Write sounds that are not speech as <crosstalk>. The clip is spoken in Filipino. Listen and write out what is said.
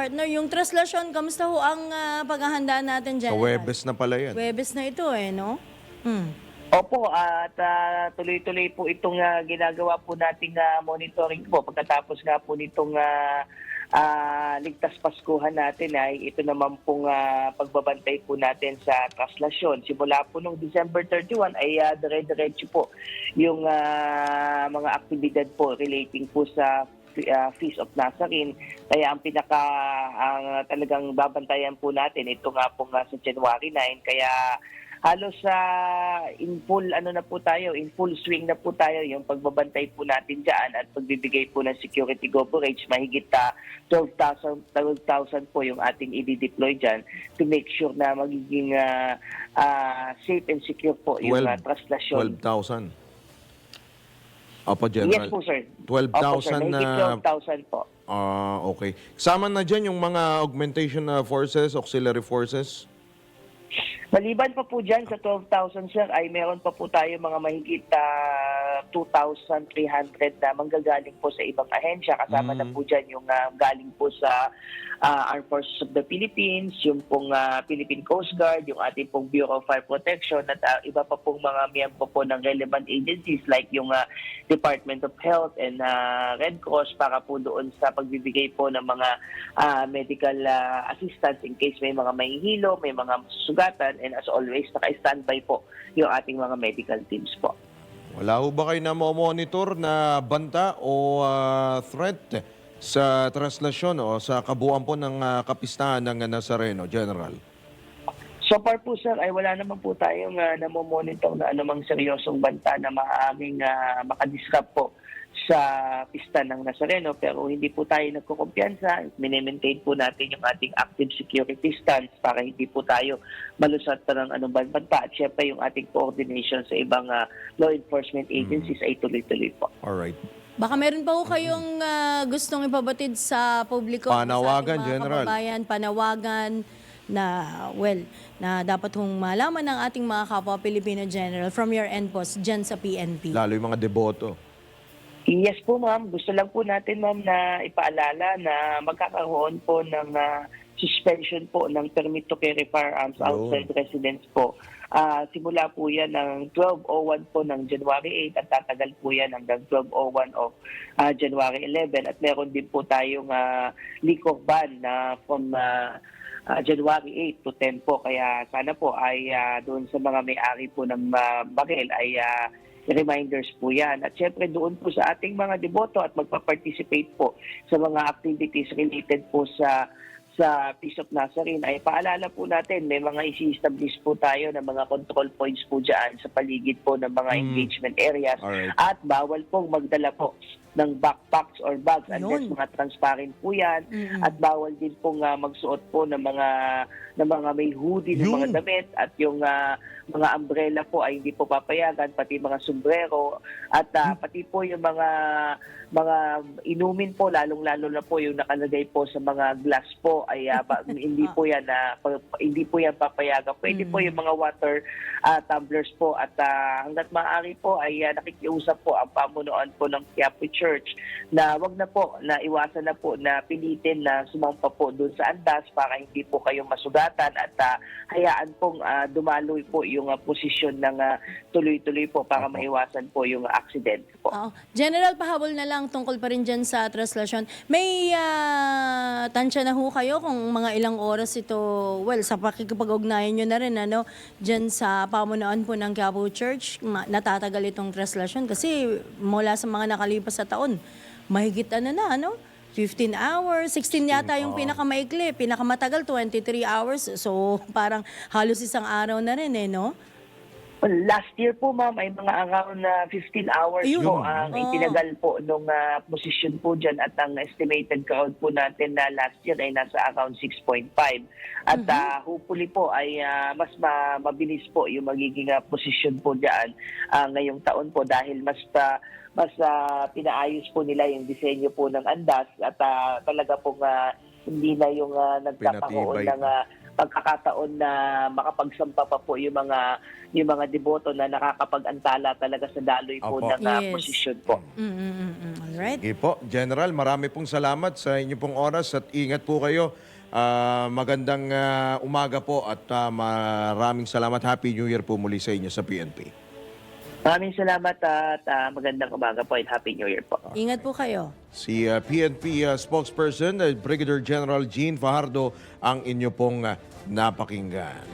partner. Yung traslasyon, kamusta ho ang ah, paghahanda natin dyan? Sa Webes na pala yan. Webes na ito eh, no? Hmm. Opo, at ah, tuloy-tuloy po itong ah, ginagawa po nating ah, monitoring po. Pagkatapos nga po nitong ah, ah, ligtas Paskuhan natin ay ito naman pong ah, pagbabantay po natin sa traslasyon. Simula po nung December 31 ay ah, dire-diretso po yung ah, mga aktibidad po relating po sa uh, Feast of Nazarene. Kaya ang pinaka ang talagang babantayan po natin ito nga po nga sa January 9 kaya halos sa in full ano na po tayo, in full swing na po tayo yung pagbabantay po natin diyan at pagbibigay po ng security coverage mahigit ah, 12,000 12,000 po yung ating i-deploy diyan to make sure na magiging ah, ah, safe and secure po yung 12 uh, traslasyon. 12,000. Opo, Yes General. po sir. 12,000 Opo, sir. na... Mahigit 12,000 po. Ah, okay. Kasama na dyan yung mga augmentation na forces, auxiliary forces? Maliban pa po dyan sa 12,000 sir ay meron pa po tayo mga mahigit ah, 2,300 na manggagaling po sa ibang ahensya. Kasama na po dyan yung ah, galing po sa ah, Armed Forces of the Philippines, yung pong ah, Philippine Coast Guard, yung ating pong Bureau of Fire Protection at ah, iba pa pong mga miyembro po ng relevant agencies like yung ah, Department of Health and ah, Red Cross para po doon sa pagbibigay po ng mga ah, medical ah, assistance in case may mga mahihilo, may mga sugatan and as always naka-standby po yung ating mga medical teams po. Wala ho ba kayo na monitor na banta o ah, threat sa translasyon o sa kabuuan po ng ah, kapistahan ng Nazareno, General? So far po sir ay wala naman po tayong uh, namomonitor na anumang seryosong banta na maaaring uh, makadisrupt po sa pista ng Nazareno pero hindi po tayo nagkukumpiyansa. Minimaintain po natin yung ating active security stance para hindi po tayo malusat pa ng anong banta. At syempre yung ating coordination sa ibang uh, law enforcement agencies ay tuloy-tuloy po. Alright. Baka meron pa ho kayong ah, gustong ipabatid sa publiko. Panawagan, sa General. Kababayan, panawagan na, well, na dapat hong malaman ng ating mga kapwa Pilipino General from your end post dyan sa PNP. Lalo yung mga deboto. Yes po ma'am, gusto lang po natin ma'am na ipaalala na magkakaroon po ng ah, suspension po ng permit to carry firearms Yun. outside residence po. Ah, simula po yan ng 12.01 po ng January 8 at tatagal po yan hanggang 12.01 of ah, January 11 at meron din po tayong uh, liquor ban na from ah, ah, January 8 to 10 po kaya sana po ay ah, doon sa mga may-ari po ng ah, baril ay ah, reminders po yan. At syempre doon po sa ating mga deboto at magpa-participate po sa mga activities related po sa sa Peace of Nazarene ay paalala po natin may mga isi-establish po tayo ng mga control points po dyan sa paligid po ng mga Mm. engagement areas Alright. at bawal pong magdala po ng backpacks or bags unless Yun. mga transparent po yan Mm-mm. at bawal din pong ah, magsuot po ng mga ng mga may hoodie ng Yun. mga damit at yung ah, mga umbrella po ay hindi po papayagan pati mga sombrero at ah, pati po yung mga mga inumin po lalong-lalo na po yung nakalagay po sa mga glass po ay ah, ba- <laughs> hindi po yan na hindi po yan papayagan. Pwede po yung mga water ah, tumblers po at ah, hangga't maaari po ay ah, nakikiusap po ang pamunuan po ng Quiapo Church na wag na po na iwasan na po na pilitin na sumampa po doon sa andas para hindi po kayo masugatan at ah, hayaan pong ah, dumaloy po yung ah, posisyon ng ah, tuloy-tuloy po para Opo. maiwasan po yung accident po. Oo. General, pahabol na lang tungkol pa rin dyan sa traslasyon. May ah, tansya na ho kayo kung mga ilang oras ito, well, sa pakikipag-ugnayan nyo na rin, ano, dyan sa pamunuan po ng Quiapo Church, natatagal itong traslasyon kasi mula sa mga nakalipas sa taon, mahigit ano na, ano? 15 hours, 16 yata yung pinakamaikli, pinakamatagal 23 hours. So <laughs> parang halos isang araw na rin eh, no? Last year po ma'am ay mga around na 15 hours Ayun. po ang Oo. itinagal po nung ah, posisyon po dyan at ang estimated crowd po natin na last year ay nasa around 6.5. At ah, hopefully po ay ah, mas ma- mabilis po yung magiging ah, posisyon po dyan ah, ngayong taon po dahil mas pa mas ah, pinaayos po nila yung disenyo po ng andas at ah, talaga pong ah, hindi na yung ah, nagkakaroon ng ah, pagkakataon na makapagsampa pa po yung mga yung mga deboto na nakakapag-antala talaga sa daloy po Opo. ng ah, Yes. posisyon po. Mm, mm, mm, mm. Alright. Sige po, General, marami pong salamat sa inyo pong oras at ingat po kayo. Ah, magandang ah, umaga po at ah, maraming salamat. Happy New Year po muli sa inyo sa PNP. Maraming salamat at ah, magandang umaga po and Happy New Year po. Ingat po kayo. Si ah, PNP ah, spokesperson, ah, Brigadier General Gene Fajardo, ang inyo pong ah, napakinggan.